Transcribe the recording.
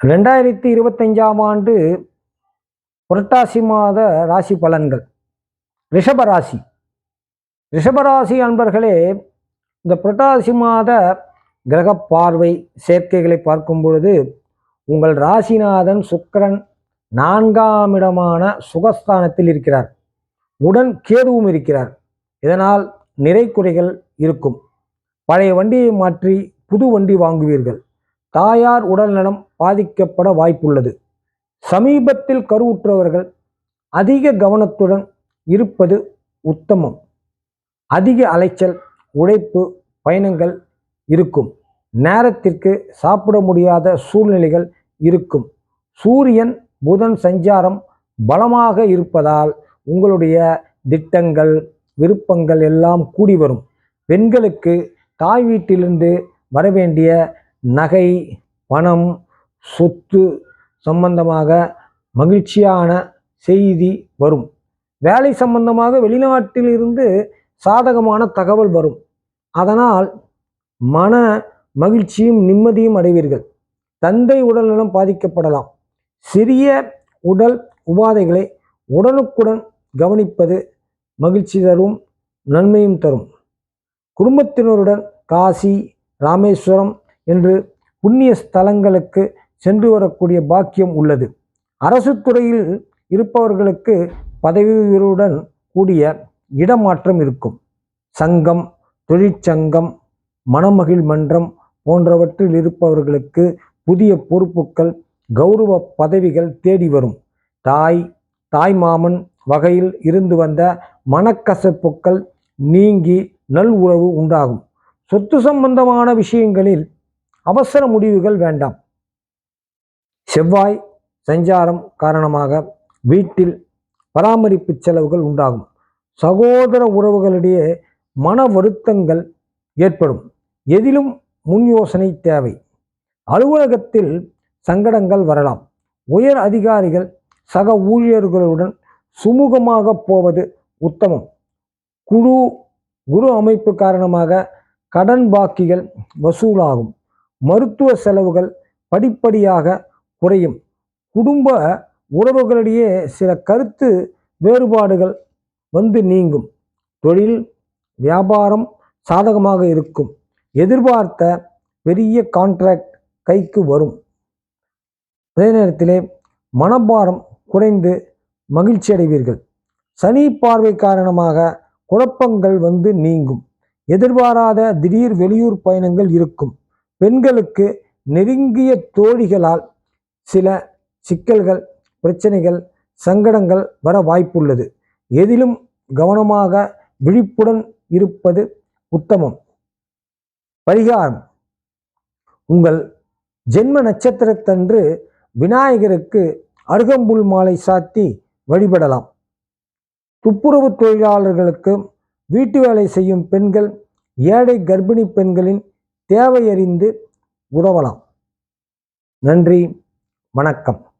ரெண்டாயிரத்தி இருபத்தஞ்சாம் ஆண்டு புரட்டாசி மாத ராசி பலன்கள். ரிஷபராசி ரிஷபராசி அன்பர்களே இந்த புரட்டாசி மாத கிரக பார்வை சேர்க்கைகளை பார்க்கும் பொழுது உங்கள் ராசிநாதன் சுக்கரன் நான்காம் இடமான சுகஸ்தானத்தில் இருக்கிறார். உடன் கேதுவும் இருக்கிறார். இதனால் நிறை குறைகள் இருக்கும். பழைய வண்டியை மாற்றி புது வண்டி வாங்குவீர்கள். தாயார் உடல்நலம் பாதிக்கப்பட வாய்ப்புள்ளது. சமீபத்தில் கருவுற்றவர்கள் அதிக கவனத்துடன் இருப்பது உத்தமம். அதிக அலைச்சல் உழைப்பு பயணங்கள் இருக்கும். நேரத்திற்கு சாப்பிட முடியாத சூழ்நிலைகள் இருக்கும். சூரியன் புதன் சஞ்சாரம் பலமாக இருப்பதால் உங்களுடைய திட்டங்கள் விருப்பங்கள் எல்லாம் கூடி வரும். பெண்களுக்கு தாய் வீட்டிலிருந்து வரவேண்டிய நகை பணம் சொத்து சம்பந்தமாக மகிழ்ச்சியான செய்தி வரும். வேலை சம்பந்தமாக வெளிநாட்டிலிருந்து சாதகமான தகவல் வரும். அதனால் மன மகிழ்ச்சியும் நிம்மதியும் அடைவீர்கள். தந்தை உடல்நலம் பாதிக்கப்படலாம். சிறிய உடல் உபாதைகளை உடனுக்குடன் கவனிப்பது மகிழ்ச்சி தரும் நன்மையும் தரும். குடும்பத்தினருடன் காசி ராமேஸ்வரம் என்று புண்ணிய ஸ்தலங்களுக்கு சென்று வரக்கூடிய பாக்கியம் உள்ளது. அரசு துறையில் இருப்பவர்களுக்கு பதவியுடன் கூடிய இடமாற்றம் இருக்கும். சங்கம் தொழிற்சங்கம் மணமகிழ் மன்றம் போன்றவற்றில் இருப்பவர்களுக்கு புதிய பொறுப்புகள் கௌரவ பதவிகள் தேடி வரும். தாய் தாய் மாமன் வகையில் இருந்து வந்த மனக்கசப்புக்கள் நீங்கி நல் உறவு உண்டாகும். சொத்து சம்பந்தமான விஷயங்களில் அவசர முடிவுகள் வேண்டாம். செவ்வாய் சஞ்சாரம் காரணமாக வீட்டில் பராமரிப்பு செலவுகள் உண்டாகும். சகோதர உறவுகளிடையே மன வருத்தங்கள் ஏற்படும். எதிலும் முன் யோசனை தேவை. அலுவலகத்தில் சங்கடங்கள் வரலாம். உயர் அதிகாரிகள் சக ஊழியர்களுடன் சுமூகமாக போவது உத்தமம். குழு குரு அமைப்பு காரணமாக கடன் பாக்கிகள் வசூலாகும். மருத்துவ செலவுகள் படிப்படியாக குறையும். குடும்ப உறவுகளிடையே சில கருத்து வேறுபாடுகள் வந்து நீங்கும். தொழில் வியாபாரம் சாதகமாக இருக்கும். எதிர்பார்த்த பெரிய கான்ட்ராக்ட் கைக்கு வரும். அதே நேரத்திலே மனபாரம் குறைந்து மகிழ்ச்சி அடைவீர்கள். சனி பார்வை காரணமாக குழப்பங்கள் வந்து நீங்கும். எதிர்பாராத திடீர் வெளியூர் பயணங்கள் இருக்கும். பெண்களுக்கு நெருங்கிய தோழிகளால் சில சிக்கல்கள் பிரச்சனைகள் சங்கடங்கள் வர வாய்ப்புள்ளது. எதிலும் கவனமாக விழிப்புடன் இருப்பது உத்தமம். பரிகாரம். உங்கள் ஜென்ம நட்சத்திரத்தன்று விநாயகருக்கு அருகம்புல் மாலை சாத்தி வழிபடலாம். துப்புரவு தொழிலாளர்களுக்கு வீட்டு வேலை செய்யும் பெண்கள் ஏழை கர்ப்பிணி பெண்களின் தேவையறிந்து உதவலாம். நன்றி வணக்கம்.